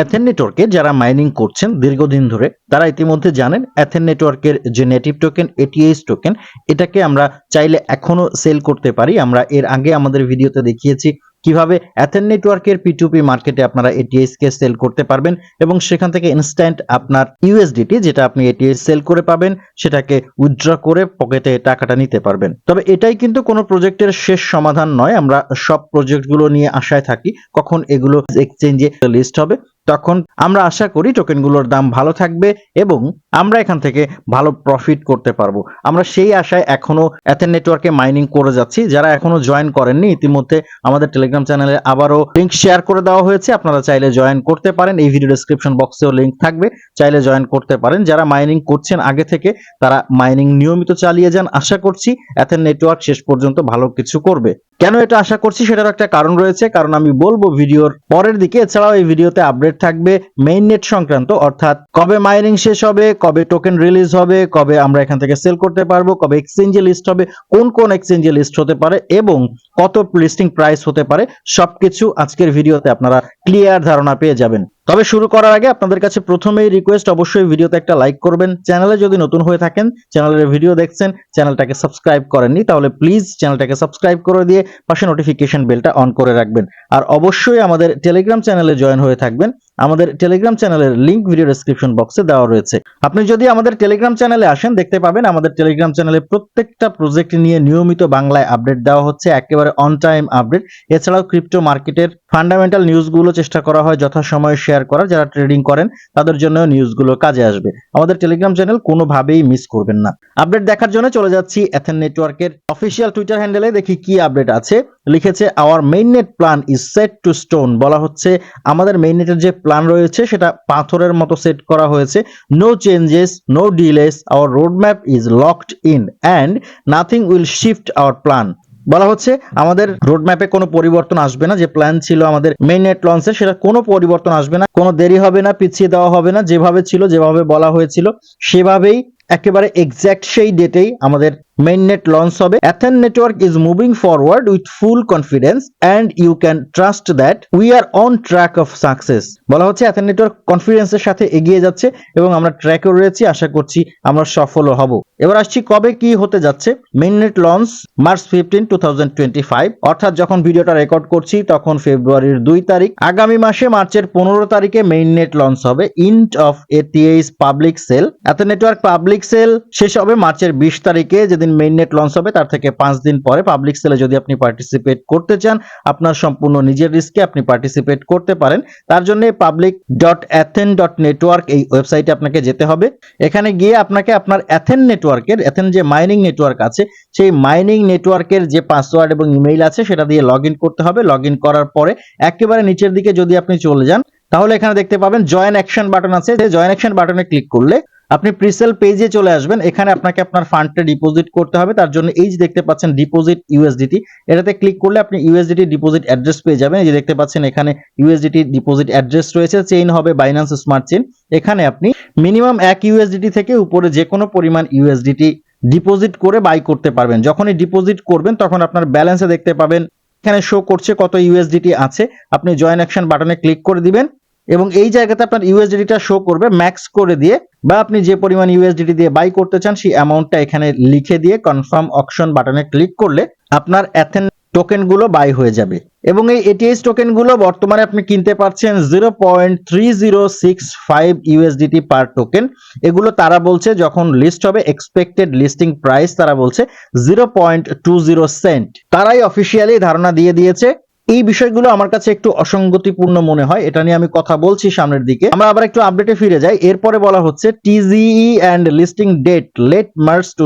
অ্যাথেন নেটওয়ার্কে যারা মাইনিং করছেন দীর্ঘদিন ধরে, তারা ইতিমধ্যে জানেন অ্যাথেন নেটওয়ার্কের যে নেটিভ টোকেন এটিএস টোকেন এটাকে আমরা চাইলে এখনও সেল করতে পারি। আমরা এর আগে আমাদের ভিডিওতে দেখিয়েছি কীভাবে অ্যাথেন নেটওয়ার্কের পিটুপি মার্কেটে আপনারা এটিএস কে সেল করতে পারবেন এবং সেখান থেকে ইনস্ট্যান্ট আপনার ইউএসডিটি যেটা আপনি এটিএস সেল করে পাবেন, সেটাকে উইথড্র করে পকেটে টাকাটা নিতে পারবেন। তবে এটাই কিন্তু কোনো প্রজেক্টের শেষ সমাধান নয়। আমরা সব প্রজেক্টগুলো নিয়ে আশায় থাকি, কখন এগুলো এক্সচেঞ্জে লিস্ট হবে। তখন আমরা আশা করি টোকেনগুলোর দাম ভালো থাকবে এবং আমরা এখান থেকে ভালো প্রফিট করতে পারব। আমরা সেই আশায় এখনও অ্যাথেন নেটওয়ার্কে মাইনিং করে যাচ্ছি। যারা এখনও জয়েন করেননি, ইতিমধ্যে আমাদের টেলিগ্রাম চ্যানেলে আবারও লিঙ্ক শেয়ার করে দেওয়া হয়েছে। আপনারা চাইলে জয়েন করতে পারেন। এই ভিডিও ডেসক্রিপশন বক্সেও লিঙ্ক থাকবে। চাইলে জয়েন করতে পারেন। যারা মাইনিং করছেন আগে থেকে, তারা মাইনিং নিয়মিত চালিয়ে যান। আশা করছি অ্যাথেন নেটওয়ার্ক শেষ পর্যন্ত ভালো কিছু করবে। কেন এটা আশা করছি সেটার একটা কারণ রয়েছে, কারণ আমি বলব ভিডিওর পরের দিকে। এছাড়াও এই ভিডিওতে আপডেট থাকবে মেইন নেট সংক্রান্ত, অর্থাৎ কবে মাইনিং শেষ হবে, কবে টোকেন রিলিজ হবে, কবে আমরা এখান থেকে সেল করতে পারব, কবে এক্সচেঞ্জে লিস্ট হবে, কোন কোন এক্সচেঞ্জে লিস্ট হতে পারে এবং কত লিস্টিং প্রাইস হতে পারে, সবকিছু আজকের ভিডিওতে আপনারা ক্লিয়ার ধারণা পেয়ে যাবেন। তবে শুরু করার আগে আপনাদের কাছে প্রথমেই রিকোয়েস্ট অবশ্যই ভিডিওতে একটা লাইক করবেন। চ্যানেলে যদি নতুন হয়ে থাকেন, চ্যানেলের ভিডিও দেখছেন, চ্যানেলটাকে সাবস্ক্রাইব করেননি, তাহলে প্লিজ চ্যানেলটাকে সাবস্ক্রাইব করে দিয়ে পাশে নোটিফিকেশন বেলটা অন করে রাখবেন। আর অবশ্যই আমাদের টেলিগ্রাম চ্যানেলে জয়েন হয়ে থাকবেন। আমাদের টেলিগ্রাম চ্যানেলের লিঙ্ক ভিডিও ডেসক্রিপশন বক্সে দেওয়া রয়েছে। আপনি যদি আমাদের টেলিগ্রাম চ্যানেলে আসেন, দেখতে পাবেন আমাদের টেলিগ্রাম চ্যানেলে প্রত্যেকটা প্রজেক্ট নিয়ে নিয়মিত বাংলায় আপডেট দেওয়া হচ্ছে, একেবারে অন টাইম আপডেট এছাড়াও ক্রিপ্টো মার্কেটের ফান্ডামেন্টাল নিউজগুলো চেষ্টা করা হয়, যথাসময়ে শেয়ার করার যারা ট্রেডিং করেন, তাদের জন্য নিউজগুলো কাজে আসবে। আমাদের টেলিগ্রাম চ্যানেল কোনোভাবেই মিস করবেন না। আপডেট দেখার জন্য চলে যাচ্ছি এথেন নেটওয়ার্কের অফিসিয়াল টুইটার হ্যান্ডেলে দেখি কি আপডেট আছে। লিখেছে our main net plan is set to stone বলা হচ্ছে, আমাদের মেইন নেটের যে প্ল্যান রয়েছে, সেটা পাথরের মতো সেট করা হয়েছে। No changes no delays our road map is locked in and nothing will shift our plan বলা হচ্ছে আমাদের রোড ম্যাপে কোনো পরিবর্তন আসবে না, যে প্ল্যান ছিল আমাদের মেইন নেট লঞ্চে সেটা কোনো পরিবর্তন আসবে না। কোনো দেরি হবে না, পিছিয়ে দেওয়া হবে না, যেভাবে ছিল, যেভাবে বলা হয়েছিল, সেভাবেই একেবারে এক্স্যাক্ট সেই ডেটেই আমাদের মেইন নেট লঞ্চ হবে। Athene network is moving forward with full confidence and you can trust that we are on track of success বলা হচ্ছে অ্যাথেন নেটওয়ার্ক কনফিডেন্সের সাথে এগিয়ে যাচ্ছে এবং আমরা ট্র্যাকে রয়েছি, আশা করছি আমরা সফলও হব। এবার আসছি কবে কি হতে যাচ্ছে। Main net launch March fifteen two thousand twenty five অর্থাৎ যখন ভিডিওটা রেকর্ড করছি তখন ফেব্রুয়ারির দুই তারিখ। আগামী মাসে মার্চের পনেরো তারিখে মেইন নেট লঞ্চ হবে। End of ATH public sale Athene network public sale শেষ হবে মার্চের বিশ তারিখে, যেদিন মেইন নেট লঞ্চ হবে, তার থেকে পাঁচ দিন পরে পাবলিক সেলে যদি আপনি পার্টিসিপেট করতে চান, আপনার সম্পূর্ণ নিজের রিস্কে আপনি পার্টিসিপেট করতে পারেন। তার জন্য public dot Athene dot network এই ওয়েবসাইটে আপনাকে যেতে হবে। এখানে গিয়ে আপনাকে আপনার অ্যাথেন নেটওয়ার্কের অ্যাথেন যে মাইনিং নেটওয়ার্ক আছে, সেই মাইনিং নেটওয়ার্কের যে পাসওয়ার্ড এবং ইমেইল আছে, সেটা দিয়ে লগ করতে হবে। লগ করার পরে একেবারে নিচের দিকে যদি আপনি চলে যান, তাহলে এখানে দেখতে পাবেন জয়েন অ্যাকশন বাটন আছে। যে জয়েন অ্যাকশন বাটনে ক্লিক করলে আপনি প্রিসেল পেজে চলে আসবেন, এখানে আপনাকে আপনার ফান্ডটা ডিপোজিট করতে হবে, তার জন্য এই যে দেখতে পাচ্ছেন ডিপোজিট ইউএসডিটি এটাতে ক্লিক করলে আপনি ইউএসডিটি ডিপোজিট অ্যাড্রেস পেয়ে যাবেন, এই যে দেখতে পাচ্ছেন এখানে ইউএসডিটি ডিপোজিট অ্যাড্রেস রয়েছে চেইন হবে বাইন্যান্স স্মার্ট চেইন এখানে আপনি মিনিমাম এক ইউএসডিটি থেকে উপরে যে কোনো পরিমাণ ইউএসডিটি ডিপোজিট করে বাই করতে পারবেন, যখনই ডিপোজিট করবেন তখন আপনার ব্যালেন্সে দেখতে পাবেন, এখানে শো করছে কত ইউএসডিটি আছে, আপনি জয়েন অ্যাকশন বাটনে ক্লিক করে দিবেন এবং এই জায়গাতে আপনার ইউএসডিটা শো করবে ম্যাক্স করে দিয়ে, বা আপনি যে পরিমাণ ইউএসডিটি দিয়ে বাই করতে চান, সেই অ্যামাউন্টটা এখানে লিখে দিয়ে কনফার্ম অপশন বাটনে ক্লিক করলে আপনার অ্যাথেন টোকেনগুলো বাই হয়ে যাবে। এবং এই এটিএস টোকেনগুলো বর্তমানে আপনি কিনতে পারছেন zero point three zero six five USDT per token এগুলো তারা বলছে যখন লিস্ট হবে এক্সপেক্টেড লিস্টিং প্রাইস তারা বলছে zero point two zero cent তারাই অফিসিয়ালি ধারণা দিয়ে দিয়েছে। এই বিষয়গুলো আমার কাছে একটু অসঙ্গতিপূর্ণ মনে হয়, এটা নিয়ে আমি কথা বলছি সামনের দিকে। আমরা আবার একটু আপডেটে ফিরে যাই। এরপরে বলা হচ্ছে TGE and listing date late March to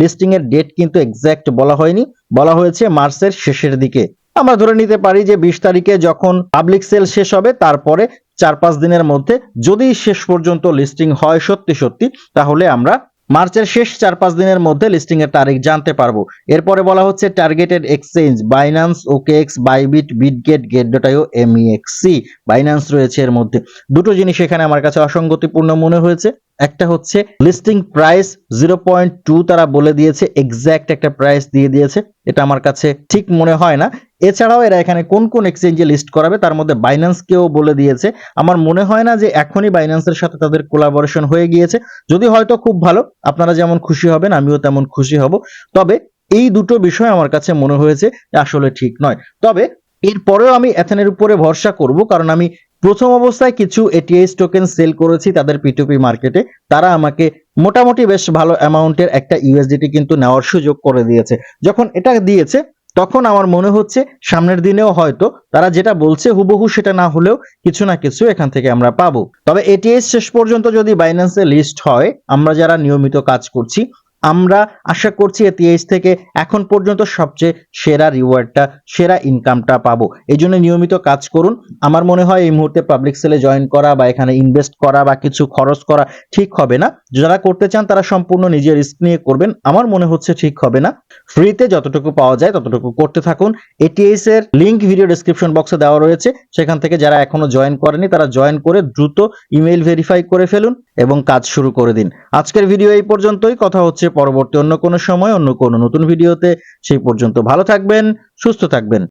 listing এর ডেট কিন্তু এক্সাক্ট বলা হয়নি, বলা হয়েছে মার্চের শেষের দিকে। আমরা ধরে নিতে পারি যে বিশ তারিখে যখন পাবলিক সেল শেষ হবে, তারপরে চার পাঁচ দিনের মধ্যে যদি শেষ পর্যন্ত লিস্টিং হয় সত্যি সত্যি, তাহলে আমরা মার্চের শেষ চার পাঁচ দিনের মধ্যে লিস্টিং এর তারিখ জানতে পারব। এরপরে বলা হচ্ছে targeted exchange Binance OKX Bybit Bitget gate dot IO MEXC Binance রয়েছে এর মধ্যে। দুটো জিনিস এখানে আমার কাছে অসঙ্গতিপূর্ণ মনে হয়েছে। একটা হচ্ছে listing price zero point two তারা বলে দিয়েছে এক্স্যাক্ট একটা প্রাইস দিয়ে দিয়েছে। এটা আমার কাছে ঠিক মনে হয় না। এছাড়াও এরা এখানে কোন কোন এক্সচেঞ্জে লিস্ট করাবে তার মধ্যে বাইন্যান্সকেও বলে দিয়েছে। আমার মনে হয় না যে এখনই বাইন্যান্সের সাথে তাদের কোলাবোরেশন হয়ে গিয়েছে। যদি হয়তো খুব ভালো, আপনারা যেমন খুশি হবেন, আমিও তেমন খুশি হব। তবে এই দুটো বিষয় আমার কাছে মনে হয়েছে আসলে ঠিক নয়। তবে এরপরেও আমি এথেনের উপরে ভরসা করব, কারণ আমি প্রথম অবস্থায় কিছু এটিএস টোকেন সেল করেছি তাদের পিটুপি মার্কেটে তারা আমাকে মোটামুটি বেশ ভালো অ্যামাউন্টের একটা ইউএসডিটি কিন্তু নেওয়ার সুযোগ করে দিয়েছে। যখন এটা দিয়েছে, তখন আমার মনে হচ্ছে সামনের দিনেও হয়তো তারা যেটা বলছে হুবহু সেটা না হলেও কিছু না কিছু এখান থেকে আমরা পাবো। তবে এটিএস শেষ পর্যন্ত যদি বাইন্যান্সে লিস্ট হয়, আমরা যারা নিয়মিত কাজ করছি আমরা আশা করছি এ এটিএস থেকে এখন পর্যন্ত সবচেয়ে সেরা রিওয়ার্ডটা সেরা ইনকামটা পাবো। এই জন্য নিয়মিত কাজ করুন। আমার মনে হয় এই মুহূর্তে পাবলিক সেলে জয়েন করা বা এখানে ইনভেস্ট করা বা কিছু খরচ করা ঠিক হবে না। যারা করতে চান তারা সম্পূর্ণ নিজের রিস্ক নিয়ে করবেন। আমার মনে হচ্ছে ঠিক হবে না। ফ্রিতে যতটুকু পাওয়া যায় ততটুকু করতে থাকুন। এটিএস এর লিঙ্ক ভিডিও ডেসক্রিপশন বক্সে দেওয়া রয়েছে। সেখান থেকে যারা এখনও জয়েন করেনি তারা জয়েন করে দ্রুত ইমেল ভেরিফাই করে ফেলুন এবং কাজ শুরু করে দিন। আজকের ভিডিও এই পর্যন্তই। কথা হচ্ছে পরবর্তী অন্য কোনো সময় অন্য কোনো নতুন ভিডিওতে সেই পর্যন্ত ভালো থাকবেন সুস্থ থাকবেন।